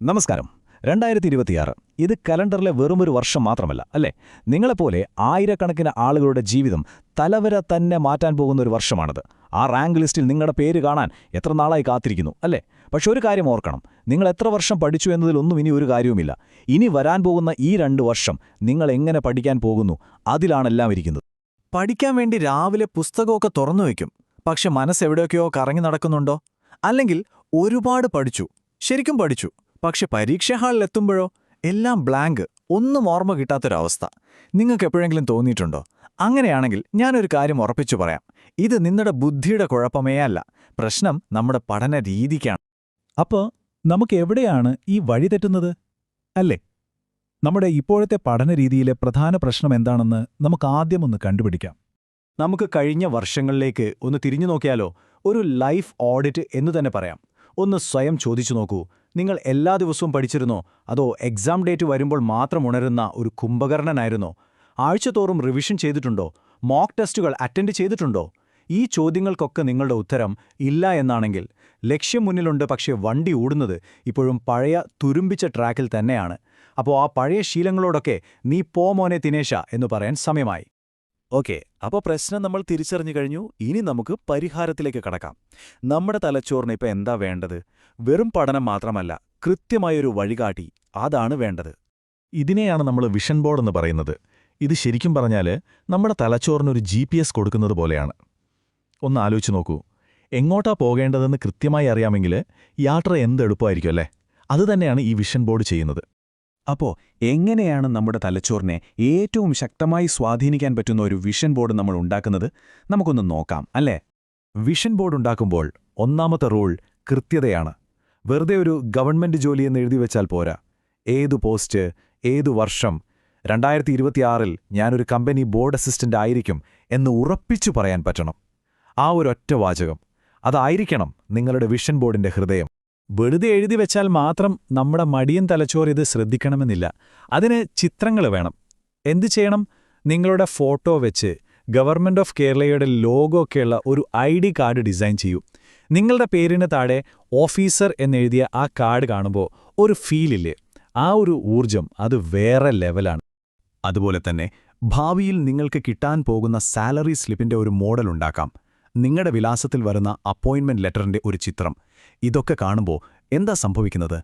നമസ്കാരം. രണ്ടായിരത്തി ഇരുപത്തിയാറ് ഇത് കലണ്ടറിലെ വെറുമൊരു വർഷം മാത്രമല്ല അല്ലേ? നിങ്ങളെപ്പോലെ ആയിരക്കണക്കിന് ആളുകളുടെ ജീവിതം തലവര തന്നെ മാറ്റാൻ പോകുന്ന ഒരു വർഷമാണത്. ആ റാങ്ക് ലിസ്റ്റിൽ നിങ്ങളുടെ പേര് കാണാൻ എത്ര നാളായി കാത്തിരിക്കുന്നു അല്ലേ? പക്ഷെ ഒരു കാര്യം ഓർക്കണം. നിങ്ങൾ എത്ര വർഷം പഠിച്ചു എന്നതിലൊന്നും ഇനി ഒരു കാര്യവുമില്ല. ഇനി വരാൻ പോകുന്ന ഈ രണ്ട് വർഷം നിങ്ങൾ എങ്ങനെ പഠിക്കാൻ പോകുന്നു അതിലാണെല്ലാം ഇരിക്കുന്നത്. പഠിക്കാൻ വേണ്ടി രാവിലെ പുസ്തകമൊക്കെ തുറന്നു വയ്ക്കും പക്ഷെ മനസ്സെവിടെയൊക്കെയോ കറങ്ങി നടക്കുന്നുണ്ടോ? അല്ലെങ്കിൽ ഒരുപാട് പഠിച്ചു. ശരിക്കും പഠിച്ചു. പക്ഷെ പരീക്ഷാ ഹാളിലെത്തുമ്പോഴോ എല്ലാം ബ്ലാങ്ക് ഒന്നും ഓർമ്മ കിട്ടാത്തൊരവസ്ഥ. നിങ്ങൾക്ക് എപ്പോഴെങ്കിലും തോന്നിയിട്ടുണ്ടോ? അങ്ങനെയാണെങ്കിൽ ഞാനൊരു കാര്യം ഉറപ്പിച്ചു പറയാം. ഇത് നിങ്ങളുടെ ബുദ്ധിയുടെ കുഴപ്പമേ അല്ല. പ്രശ്നം നമ്മുടെ പഠന രീതിക്കാണ്. അപ്പോൾ നമുക്ക് എവിടെയാണ് ഈ വഴി തെറ്റുന്നത്? അല്ലേ? നമ്മുടെ ഇപ്പോഴത്തെ പഠന രീതിയിലെ പ്രധാന പ്രശ്നം എന്താണെന്ന് നമുക്ക് ആദ്യം ഒന്ന് കണ്ടുപിടിക്കാം. നമുക്ക് കഴിഞ്ഞ വർഷങ്ങളിലേക്ക് ഒന്ന് തിരിഞ്ഞു നോക്കിയാലോ? ഒരു ലൈഫ് ഓഡിറ്റ് എന്ന് തന്നെ പറയാം. ഒന്ന് സ്വയം ചോദിച്ചു നോക്കൂ. നിങ്ങൾ എല്ലാ ദിവസവും പഠിച്ചിരുന്നോ? അതോ എക്സാം ഡേറ്റ് വരുമ്പോൾ മാത്രം ഉണരുന്ന ഒരു കുംഭകർണനായിരുന്നോ? ആഴ്ചതോറും റിവിഷൻ ചെയ്തിട്ടുണ്ടോ? മോക്ക് ടെസ്റ്റുകൾ അറ്റൻഡ് ചെയ്തിട്ടുണ്ടോ? ഈ ചോദ്യങ്ങൾക്കൊക്കെ നിങ്ങളുടെ ഉത്തരം ഇല്ല എന്നാണെങ്കിൽ ലക്ഷ്യം മുന്നിലുണ്ട് പക്ഷേ വണ്ടി ഓടുന്നത് ഇപ്പോഴും പഴയ തുരുമ്പിച്ച ട്രാക്കിൽ തന്നെയാണ്. അപ്പോൾ ആ പഴയ ശീലങ്ങളോടൊക്കെ നീ പോ മോനെ തിനേശ എന്ന് പറയാൻ സമയമായി. ഓക്കെ അപ്പോൾ പ്രശ്നം നമ്മൾ തിരിച്ചറിഞ്ഞു കഴിഞ്ഞു. ഇനി നമുക്ക് പരിഹാരത്തിലേക്ക് കടക്കാം. നമ്മുടെ തലച്ചോറിന് ഇപ്പം എന്താ വേണ്ടത്? വെറും പഠനം മാത്രമല്ല കൃത്യമായൊരു വഴികാട്ടി അതാണ് വേണ്ടത്. ഇതിനെയാണ് നമ്മൾ വിഷൻ ബോർഡ് എന്ന് പറയുന്നത്. ഇത് ശരിക്കും പറഞ്ഞാൽ നമ്മുടെ തലച്ചോറിനൊരു ജി പി എസ് കൊടുക്കുന്നത് പോലെയാണ്. ഒന്ന് ആലോചിച്ച് നോക്കൂ. എങ്ങോട്ടാ പോകേണ്ടതെന്ന് കൃത്യമായി അറിയാമെങ്കിൽ യാത്ര എന്ത് എളുപ്പമായിരിക്കും അല്ലേ അതുതന്നെയാണ് ഈ വിഷൻ ബോർഡ് ചെയ്യുന്നത്. അപ്പോ എങ്ങനെയാണ് നമ്മുടെ തലച്ചോറിനെ ഏറ്റവും ശക്തമായി സ്വാധീനിക്കാൻ പറ്റുന്ന ഒരു വിഷൻ ബോർഡ് നമ്മൾ ഉണ്ടാക്കുന്നത്? നമുക്കൊന്ന് നോക്കാം അല്ലേ? വിഷൻ ബോർഡ് ഉണ്ടാക്കുമ്പോൾ ഒന്നാമത്തെ റൂൾ കൃത്യതയാണ്. വെറുതെ ഒരു ഗവൺമെന്റ് എന്ന് എഴുതി വെച്ചാൽ പോരാ. ഏതു പോസ്റ്റ് ഏതു വർഷം രണ്ടായിരത്തി ഇരുപത്തിയാറിൽ ഞാനൊരു കമ്പനി ബോർഡ് അസിസ്റ്റന്റ് ആയിരിക്കും എന്ന് ഉറപ്പിച്ചു പറയാൻ പറ്റണം. ആ ഒരൊറ്റ വാചകം അതായിരിക്കണം നിങ്ങളുടെ വിഷൻ ബോർഡിന്റെ ഹൃദയം. വെറുതെ എഴുതി വെച്ചാൽ മാത്രം നമ്മുടെ മടിയൻ തലച്ചോർ ഇത് ശ്രദ്ധിക്കണമെന്നില്ല. അതിന് ചിത്രങ്ങൾ വേണം. എന്തു ചെയ്യണം? നിങ്ങളുടെ ഫോട്ടോ വെച്ച് ഗവൺമെന്റ് ഓഫ് കേരളയുടെ ലോഗോ ഒക്കെയുള്ള ഒരു ഐ ഡി കാർഡ് ഡിസൈൻ ചെയ്യൂ. നിങ്ങളുടെ പേരിന് താഴെ ഓഫീസർ എന്നെഴുതിയ ആ കാർഡ് കാണുമ്പോൾ ഒരു ഫീലില്ലേ ആ ഒരു ഊർജം അത് വേറെ ലെവലാണ്. അതുപോലെ തന്നെ ഭാവിയിൽ നിങ്ങൾക്ക് കിട്ടാൻ പോകുന്ന സാലറി സ്ലിപ്പിന്റെ ഒരു മോഡൽ ഉണ്ടാക്കാം. നിങ്ങളുടെ വിലാസത്തിൽ വരുന്ന അപ്പോയിന്റ്മെന്റ് ലെറ്ററിന്റെ ഒരു ചിത്രം. ഇതൊക്കെ കാണുമ്പോൾ എന്താ സംഭവിക്കുന്നത്?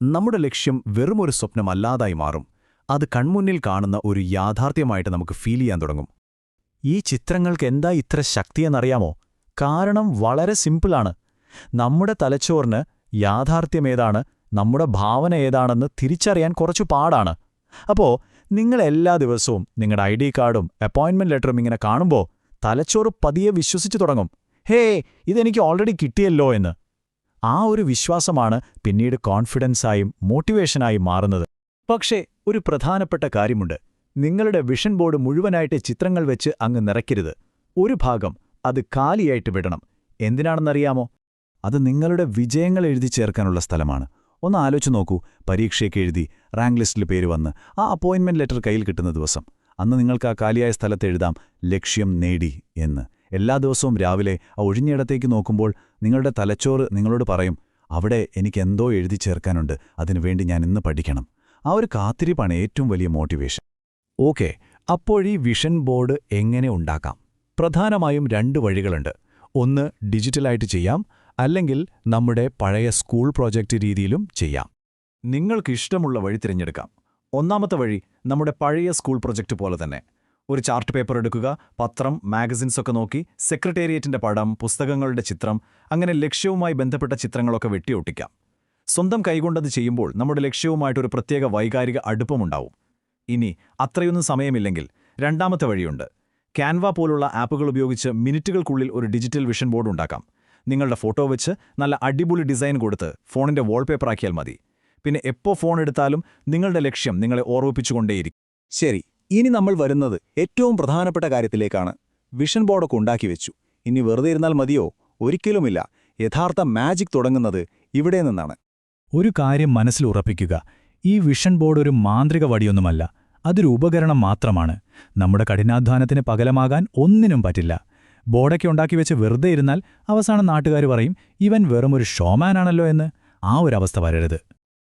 നമ്മുടെ ലക്ഷ്യം വെറുമൊരു സ്വപ്നമല്ലാതായി മാറും. അത് കൺമുന്നിൽ കാണുന്ന ഒരു യാഥാർത്ഥ്യമായിട്ട് നമുക്ക് ഫീൽ ചെയ്യാൻ തുടങ്ങും. ഈ ചിത്രങ്ങൾക്ക് എന്താ ഇത്ര ശക്തിയെന്നറിയാമോ കാരണം വളരെ സിമ്പിളാണ്. നമ്മുടെ തലച്ചോറിന് യാഥാർത്ഥ്യമേതാണ് നമ്മുടെ ഭാവന ഏതാണെന്ന് തിരിച്ചറിയാൻ കുറച്ചു പാടാണ്. അപ്പോ നിങ്ങൾ എല്ലാ ദിവസവും നിങ്ങളുടെ ഐ ഡി കാർഡും അപ്പോയിന്റ്മെന്റ് ലെറ്ററും ഇങ്ങനെ കാണുമ്പോൾ തലച്ചോറ് പതിയെ വിശ്വസിച്ചു തുടങ്ങും. ഹേ ഇതെനിക്ക് ഓൾറെഡി കിട്ടിയല്ലോ എന്ന്. ആ ഒരു വിശ്വാസമാണ് പിന്നീട് കോൺഫിഡൻസായും മോട്ടിവേഷനായും മാറുന്നത്. പക്ഷേ ഒരു പ്രധാനപ്പെട്ട കാര്യമുണ്ട്. നിങ്ങളുടെ വിഷൻ ബോർഡ് മുഴുവനായിട്ട് ചിത്രങ്ങൾ വെച്ച് അങ്ങ് നിറയ്ക്കരുത്. ഒരു ഭാഗം അത് കാലിയായിട്ട് വിടണം. എന്തിനാണെന്നറിയാമോ? അത് നിങ്ങളുടെ വിജയങ്ങൾ എഴുതി ചേർക്കാനുള്ള സ്ഥലമാണ്. ഒന്ന് ആലോചിച്ച് നോക്കൂ. പരീക്ഷയൊക്കെ എഴുതി റാങ്ക് ലിസ്റ്റിൽ പേര് വന്ന് ആ അപ്പോയിന്റ്മെന്റ് ലെറ്റർ കയ്യിൽ കിട്ടുന്ന ദിവസം. അന്ന് നിങ്ങൾക്ക് ആ കാലിയായ സ്ഥലത്ത് എഴുതാം ലക്ഷ്യം നേടി എന്ന്. എല്ലാ ദിവസവും രാവിലെ ആ ഒഴിഞ്ഞയിടത്തേക്ക് നോക്കുമ്പോൾ നിങ്ങളുടെ തലച്ചോറ് നിങ്ങളോട് പറയും അവിടെ എനിക്കെന്തോ എഴുതി ചേർക്കാനുണ്ട് അതിനുവേണ്ടി ഞാൻ ഇന്ന് പഠിക്കണം. ആ ഒരു കാത്തിരിപ്പാണ് ഏറ്റവും വലിയ മോട്ടിവേഷൻ. ഓക്കെ അപ്പോഴീ വിഷൻ ബോർഡ് എങ്ങനെ ഉണ്ടാക്കാം? പ്രധാനമായും രണ്ട് വഴികളുണ്ട്. ഒന്ന് ഡിജിറ്റലായിട്ട് ചെയ്യാം അല്ലെങ്കിൽ നമ്മുടെ പഴയ സ്കൂൾ പ്രോജക്റ്റ് രീതിയിലും ചെയ്യാം. നിങ്ങൾക്കിഷ്ടമുള്ള വഴി തിരഞ്ഞെടുക്കാം. ഒന്നാമത്തെ വഴി നമ്മുടെ പഴയ സ്കൂൾ പ്രൊജക്റ്റ് പോലെ തന്നെ. ഒരു ചാർട്ട് പേപ്പർ എടുക്കുക പത്രം മാഗസിൻസൊക്കെ നോക്കി സെക്രട്ടേറിയറ്റിന്റെ പടം പുസ്തകങ്ങളുടെ ചിത്രം അങ്ങനെ ലക്ഷ്യവുമായി ബന്ധപ്പെട്ട ചിത്രങ്ങളൊക്കെ വെട്ടിയൊട്ടിക്കാം. സ്വന്തം കൈകൊണ്ടത് ചെയ്യുമ്പോൾ നമ്മുടെ ലക്ഷ്യവുമായിട്ടൊരു പ്രത്യേക വൈകാരിക അടുപ്പമുണ്ടാവും. ഇനി അത്രയൊന്നും സമയമില്ലെങ്കിൽ രണ്ടാമത്തെ വഴിയുണ്ട്. ക്യാൻവ പോലുള്ള ആപ്പുകൾ ഉപയോഗിച്ച് മിനിറ്റുകൾക്കുള്ളിൽ ഒരു ഡിജിറ്റൽ വിഷൻ ബോർഡ് ഉണ്ടാക്കാം. നിങ്ങളുടെ ഫോട്ടോ വെച്ച് നല്ല അടിപൊളി ഡിസൈൻ കൊടുത്ത് ഫോണിന്റെ വാൾപേപ്പർ ആക്കിയാൽ മതി. പിന്നെ എപ്പോ ഫോൺ എടുത്താലും നിങ്ങളുടെ ലക്ഷ്യം നിങ്ങളെ ഓർമ്മിപ്പിച്ചുകൊണ്ടേയിരിക്കും. ശരി ഇനി നമ്മൾ വരുന്നത് ഏറ്റവും പ്രധാനപ്പെട്ട കാര്യത്തിലേക്കാണ്. വിഷൻ ബോർഡൊക്കെ ഉണ്ടാക്കി വെച്ചു. ഇനി വെറുതെ ഇരുന്നാൽ മതിയോ? ഒരിക്കലുമില്ല. യഥാർത്ഥ മാജിക് തുടങ്ങുന്നത് ഇവിടെ നിന്നാണ്. ഒരു കാര്യം മനസ്സിൽ ഉറപ്പിക്കുക. ഈ വിഷൻ ബോർഡ് ഒരു മാന്ത്രിക വടിയൊന്നുമല്ല. അതൊരു ഉപകരണം മാത്രമാണ്. നമ്മുടെ കഠിനാധ്വാനത്തിന് പകലമാകാൻ ഒന്നിനും പറ്റില്ല. ബോർഡൊക്കെ ഉണ്ടാക്കി വെച്ച് വെറുതെ ഇരുന്നാൽ അവസാനം നാട്ടുകാർ പറയും ഇവൻ വെറുമൊരു ഷോമാനാണല്ലോ എന്ന്. ആ ഒരവസ്ഥ വരരുത്.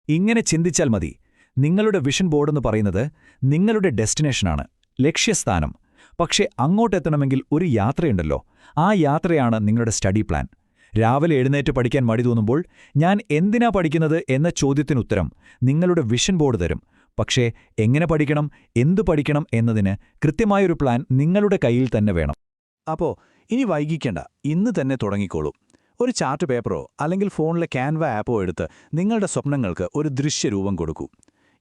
ഇങ്ങനെ ചിന്തിച്ചാൽ മതി. നിങ്ങളുടെ വിഷൻ ബോർഡെന്ന് പറയുന്നത് നിങ്ങളുടെ ഡെസ്റ്റിനേഷനാണ് ലക്ഷ്യസ്ഥാനം. പക്ഷേ അങ്ങോട്ടെത്തണമെങ്കിൽ ഒരു യാത്രയുണ്ടല്ലോ. ആ യാത്രയാണ് നിങ്ങളുടെ സ്റ്റഡി പ്ലാൻ. രാവിലെ എഴുന്നേറ്റ് പഠിക്കാൻ മടി തോന്നുമ്പോൾ ഞാൻ എന്തിനാ പഠിക്കുന്നത് എന്ന ചോദ്യത്തിനുത്തരം നിങ്ങളുടെ വിഷൻ ബോർഡ് തരും. പക്ഷേ എങ്ങനെ പഠിക്കണം എന്തു പഠിക്കണം എന്നതിന് കൃത്യമായൊരു പ്ലാൻ നിങ്ങളുടെ കയ്യിൽ തന്നെ വേണം. അപ്പോ ഇനി വൈകിക്കേണ്ട ഇന്ന് തന്നെ തുടങ്ങിക്കോളൂ. ഒരു ചാർട്ട് പേപ്പറോ അല്ലെങ്കിൽ ഫോണിലെ ക്യാൻവ ആപ്പോ എടുത്ത് നിങ്ങളുടെ സ്വപ്നങ്ങൾക്ക് ഒരു ദൃശ്യരൂപം കൊടുക്കൂ.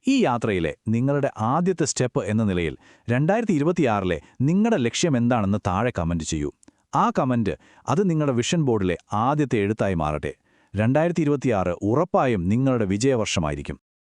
ഈ യാത്രയിലെ നിങ്ങളുടെ ആദ്യത്തെ സ്റ്റെപ്പ് എന്ന നിലയിൽ രണ്ടായിരത്തി ഇരുപത്തിയാറിലെ നിങ്ങളുടെ ലക്ഷ്യം എന്താണെന്ന് താഴെ കമന്റ് ചെയ്യൂ. ആ കമന്റ് അത് നിങ്ങളുടെ വിഷൻ ബോർഡിലെ ആദ്യത്തെ എഴുത്തായി മാറട്ടെ. രണ്ടായിരത്തി ഇരുപത്തിയാറ് ഉറപ്പായും നിങ്ങളുടെ വിജയവർഷമായിരിക്കും.